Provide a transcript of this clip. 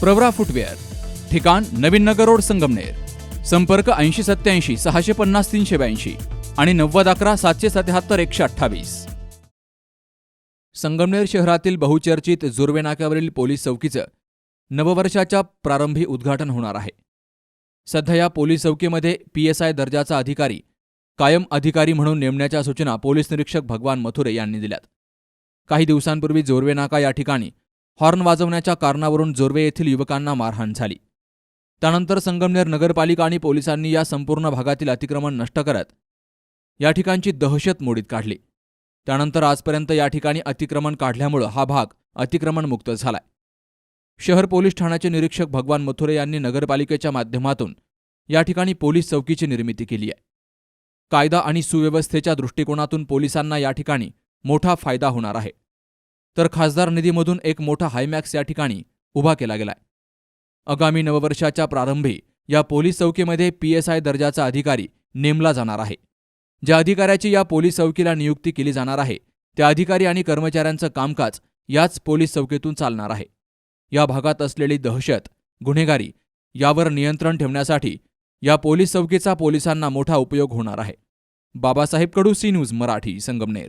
Pravara footwear ठिकाण नवीन नगर road Sangamner संपर्क ऐंशी सत्याऐंशी सहाशे पन्नास तीनशे ब्याऐंशी आणि नव्वद अकरा सातशे सत्याहत्तर एकशे अठ्ठावीस. संगमनेर शहरातील बहुचर्चित जुर्वे नाक्यावरील पोलीस चौकीचं नववर्षाच्या प्रारंभी उद्घाटन होणार आहे. सध्या या पोलीस चौकीमध्ये पी एस आय दर्जाचा अधिकारी कायम अधिकारी म्हणून नेमण्याच्या सूचना पोलीस निरीक्षक भगवान मथुरे यांनी दिल्यात. काही दिवसांपूर्वी जोरवे नाका या ठिकाणी हॉर्न वाजवण्याच्या कारणावरून जोरवे येथील युवकांना मारहाण झाली. त्यानंतर संगमनेर नगरपालिका आणि पोलिसांनी या संपूर्ण भागातील अतिक्रमण नष्ट करत या ठिकाणची दहशत मोडीत काढली. त्यानंतर आजपर्यंत या ठिकाणी अतिक्रमण काढल्यामुळं हा भाग अतिक्रमणमुक्त झालाय. शहर पोलीस ठाण्याचे निरीक्षक भगवान मथुरे यांनी नगरपालिकेच्या माध्यमातून या ठिकाणी पोलीस चौकीची निर्मिती केली आहे. कायदा आणि सुव्यवस्थेच्या दृष्टिकोनातून पोलिसांना या ठिकाणी मोठा फायदा होणार आहे. तर खासदार निधीमधून एक मोठा हायमॅक्स या ठिकाणी उभा केला गेलाय. आगामी नववर्षाच्या प्रारंभी या पोलीस चौकीमध्ये पी एस आय दर्जाचा अधिकारी नेमला जाणार आहे. ज्या अधिकाऱ्याची या पोलीस चौकीला नियुक्ती केली जाणार आहे त्या अधिकारी आणि कर्मचाऱ्यांचं कामकाज याच पोलीस चौकीतून चालणार आहे. या भागात असलेली दहशत गुन्हेगारी यावर नियंत्रण ठेवण्यासाठी या पोलीस चौकीचा पोलिसांना मोठा उपयोग होणार आहे. Babasaheb Kadu C news Marathi Sangamner.